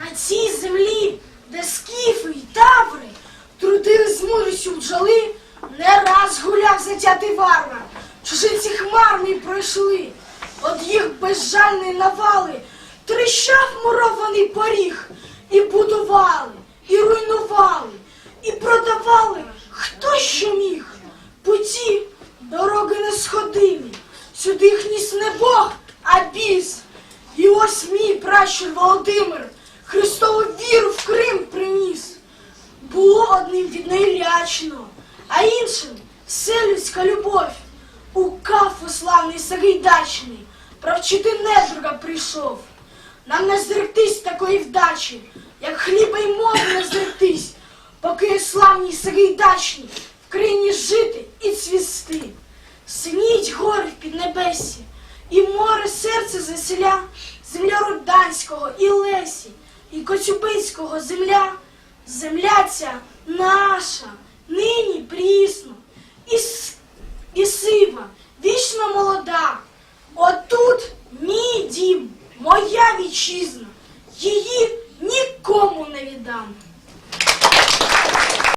На цій землі, де скіфи й таври трудили з мудрістю бджоли, не раз гуляв затятий варвар. Чужинці хмарні пройшли, от їх безжальної навали, тріщав мурований поріг, і будували, і руйнували, і продавали, хто що міг. Путі дороги не сходили, сюди їх ніс не Бог, а біс. І ось мій пращур Володимир Христову віру в Крим приніс. Було одним від неї лячно, а іншим все людська любов. У кафу славний Сагайдачний провчити недруга прийшов. Нам не зректись такої вдачі, як хліба й мови не зректись, поки славній Сагайдачний в країні жити і цвісти. Синіть гори в піднебесі, і море серце заселя, земля Руданського і Лесі, і Коцюбинського земля, земля ця наша, нині прісно, і, і сива, вічно молода. Отут мій дім, моя вітчизна, її нікому не віддам.